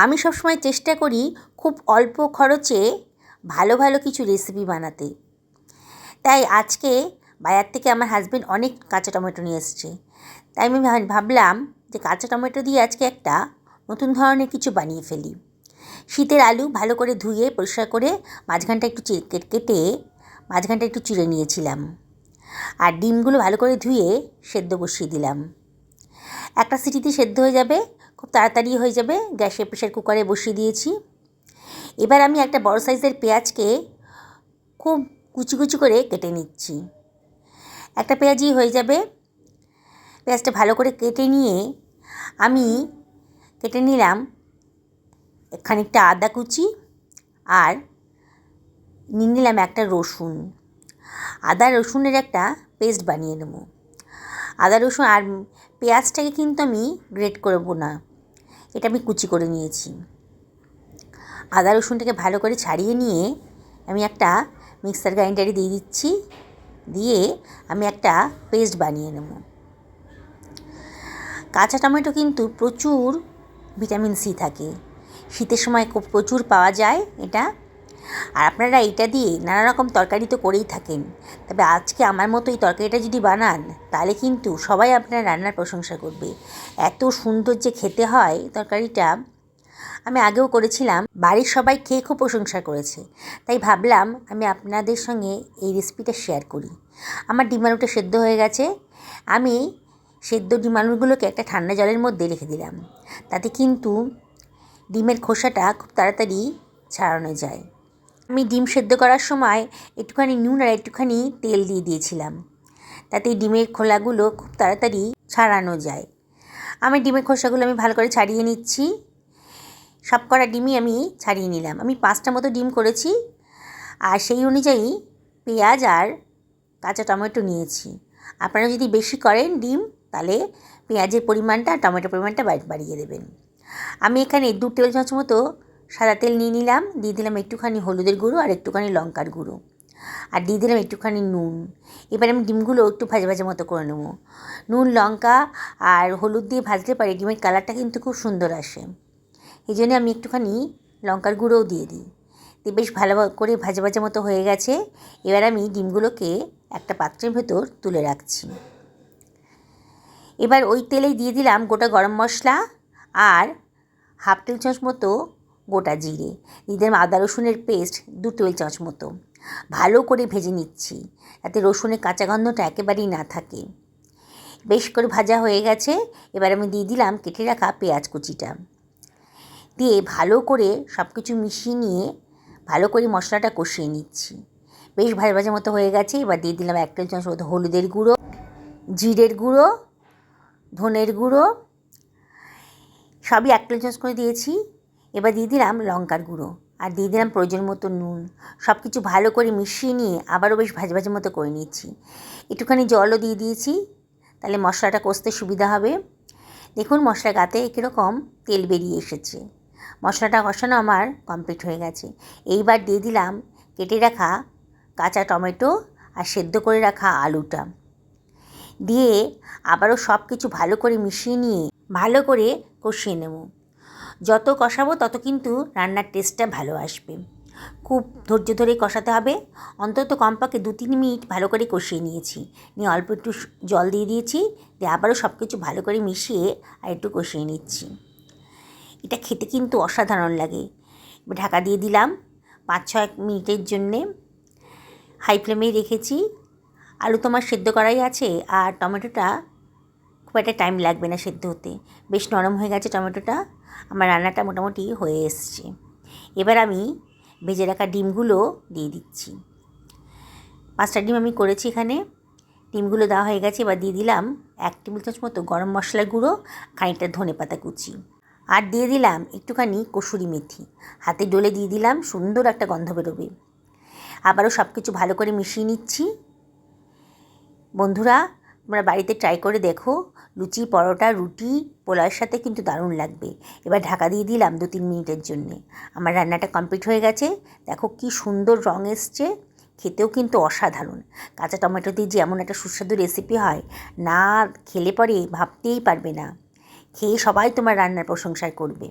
আমি সবসময় চেষ্টা করি খুব অল্প খরচে ভালো ভালো কিছু রেসিপি বানাতে। তাই আজকে বাজার থেকে আমার হাজবেন্ড অনেক কাঁচা টমেটো নিয়ে এসছে। তাই আমি ভাবলাম যে কাঁচা টমেটো দিয়ে আজকে একটা নতুন ধরনের কিছু বানিয়ে ফেলি। শীতের আলু ভালো করে ধুয়ে, পরিষ্কার করে মাঝখানটা একটু কেটে মাঝখানটা একটু চিড়ে নিয়েছিলাম। আর ডিমগুলো ভালো করে ধুয়ে সেদ্ধ বসিয়ে দিলাম। একটা সিটিতে সেদ্ধ হয়ে যাবে। খুব তাড়াতাড়ি হয়ে যাবে গ্যাসে প্রেশার কুকারে বসিয়ে দিয়েছি। এবার আমি একটা বড় সাইজের পেঁয়াজকে খুব কুচি কুচি করে কেটে নিচ্ছি। একটা পেঁয়াজই হয়ে যাবে। পেঁয়াজটা ভালো করে কেটে নিয়ে আমি কেটে নিলাম খানিকটা আদা কুচি আর নিয়ে নিলাম একটা রসুন। আদা রসুনের একটা পেস্ট বানিয়ে নেব। আদা রসুন আর পেঁয়াজটাকে কিন্তু আমি গ্রেট করব না। এটা আমি কুচি করে নিয়েছি। আদা রসুনটাকে ভালো করে ছাড়িয়ে নিয়ে আমি একটা মিক্সার গ্রাইন্ডারে দিয়ে দিচ্ছি। দিয়ে আমি একটা পেস্ট বানিয়ে নেব। কাঁচা টমেটো কিন্তু প্রচুর ভিটামিন সি থাকে। শীতের সময় খুব প্রচুর পাওয়া যায় এটা। আর আপনারা এটা দিয়ে নানা রকম তরকারি তো করেই থাকেন। তবে আজকে আমার মতো এই তরকারিটা যদি বানান, তাহলে কিন্তু সবাই আপনার রান্নার প্রশংসা করবে। এত সুন্দর যে খেতে হয় তরকারিটা। আমি আগেও করেছিলাম, বাড়ির সবাই খেয়ে খুব প্রশংসা করেছে। তাই ভাবলাম আমি আপনাদের সঙ্গে এই রেসিপিটা শেয়ার করি। আমার ডিম আলুটা সেদ্ধ হয়ে গেছে। আমি সেদ্ধ ডিম আলুগুলোকে একটা ঠান্ডা জলের মধ্যে রেখে দিলাম। তাতে কিন্তু ডিমের খোসাটা খুব তাড়াতাড়ি ছাড়ানো যায়। আমি ডিম সেদ্ধ করার সময় একটুখানি নুন আর একটুখানি তেল দিয়ে দিয়েছিলাম। তাতে ডিমের খোলাগুলো খুব তাড়াতাড়ি ছাড়ানো যায়। আমি ডিমের খোসাগুলো আমি ভালো করে ছাড়িয়ে নিচ্ছি। সব কটা ডিমই আমি ছাড়িয়ে নিলাম। আমি পাঁচটা মতো ডিম করেছি আর সেই অনুযায়ী পেঁয়াজ আর কাঁচা টমেটো নিয়েছি। আপনারা যদি বেশি করেন ডিম, তাহলে পেঁয়াজের পরিমাণটা, টমেটোর পরিমাণটা বাড়িয়ে দেবেন। আমি এখানে দু টেবিল চামচ মতো সাদা তেল নিয়ে নিলাম, দিয়ে দিলাম একটুখানি হলুদের গুঁড়ো আর একটুখানি লঙ্কার গুঁড়ো। আর দিয়ে দিলাম একটুখানি নুন। এবার আমি ডিমগুলো একটু ভাজা ভাজা মতো করে নেব। নুন, লঙ্কা আর হলুদ দিয়ে ভাজলে পারে ডিমের কালারটা কিন্তু খুব সুন্দর আসে। এই জন্য আমি একটুখানি লঙ্কার গুঁড়োও দিয়ে দিই। দিয়ে বেশ ভালো করে ভাজা ভাজা মতো হয়ে গেছে। এবার আমি ডিমগুলোকে একটা পাত্রের ভেতর তুলে রাখছি। এবার ওই তেলেই দিয়ে দিলাম গোটা গরম মশলা আর হাফ টেবিল চামচ মতো গোটা জিরে দিয়ে আদা রসুনের পেস্ট দু টেবিল চামচ মতো। ভালো করে ভেজে নিচ্ছি, যাতে রসুনের কাঁচা গন্ধটা একেবারেই না থাকে। বেশ করে ভাজা হয়ে গেছে, এবার আমি দিয়ে দিলাম কেটে রাখা পেঁয়াজ কুচিটা। দিয়ে ভালো করে সব কিছু মিশিয়ে নিয়ে ভালো করে মশলাটা কষিয়ে নিচ্ছি। বেশ ভাজা ভাজা মতো হয়ে গেছে, এবার দিয়ে দিলাম এক টেবিল চামচ মতো হলুদের গুঁড়ো, জিরের গুঁড়ো, ধনের গুঁড়ো, সবই এক টেবিল চামচ করে দিয়েছি। এবার দিয়ে দিলাম লঙ্কার গুঁড়ো। আর দিয়ে দিলাম প্রয়োজন মতো নুন। সব কিছু ভালো করে মিশিয়ে নিয়ে আবারও বেশ ভাজা ভাজা মতো করে নিচ্ছি। একটুখানি জলও দিয়ে দিয়েছি। তাহলে মশলাটা কষতে সুবিধা হবে। দেখুন মশলা গাতে কীরকম তেল বেরিয়ে এসেছে। মশলাটা কষানো আমার কমপ্লিট হয়ে গেছে। এইবার দিয়ে দিলাম কেটে রাখা কাঁচা টমেটো আর সেদ্ধ করে রাখা আলুটা। দিয়ে আবারও সব কিছু ভালো করে মিশিয়ে নিয়ে ভালো করে কষিয়ে নেব। যত কষাবো তত কিন্তু রান্নার টেস্টটা ভালো আসবে। খুব ধৈর্য ধরে কষাতে হবে। অন্তত কমপক্ষে দু তিন মিনিট ভালো করে কষিয়ে নিয়েছি। নিয়ে অল্প একটু জল দিয়ে দিয়েছি। দিয়ে আবারও সব কিছু ভালো করে মিশিয়ে আর একটু কষিয়ে নিচ্ছি। এটা খেতে কিন্তু অসাধারণ লাগে। ঢাকা দিয়ে দিলাম পাঁচ ছয় মিনিটের জন্যে। হাই ফ্লেমেই রেখেছি। আলু তোমার সেদ্ধ করাই আছে আর টমেটোটা খুব একটা টাইম লাগবে না সেদ্ধ হতে। বেশ নরম হয়ে গেছে টমেটোটা। আমার রান্নাটা মোটামুটি হয়ে এসছে। এবার আমি ভেজে রাখা ডিমগুলো দিয়ে দিচ্ছি। পাঁচটা ডিম আমি করেছি এখানে। ডিমগুলো দেওয়া হয়ে গেছে, এবার দিয়ে দিলাম এক টেবিল চামচ মতো গরম মশলার গুঁড়ো, খানিকটা ধনে পাতা কুচি। আর দিয়ে দিলাম একটুখানি কসুরি মেথি। হাতে ডলে দিয়ে দিলাম, সুন্দর একটা গন্ধ বেরোবে। আবারও সব কিছু ভালো করে মিশিয়ে নিচ্ছি। বন্ধুরা, তোমরা বাড়িতে ট্রাই করে দেখো লুচি পরোটা, রুটি, পোলাওয়ের সাথে কিন্তু দারুণ লাগবে। এবার ঢাকা দিয়ে দিলাম দু তিন মিনিটের জন্যে। আমার রান্নাটা কমপ্লিট হয়ে গেছে। দেখো কি সুন্দর রঙ এসছে। খেতেও কিন্তু অসাধারণ। কাঁচা টমেটো দিয়ে যেমন একটা সুস্বাদু রেসিপি হয়, না খেলে পরে ভাবতেই পারবে না। খেয়ে সবাই তোমার রান্নার প্রশংসা করবে।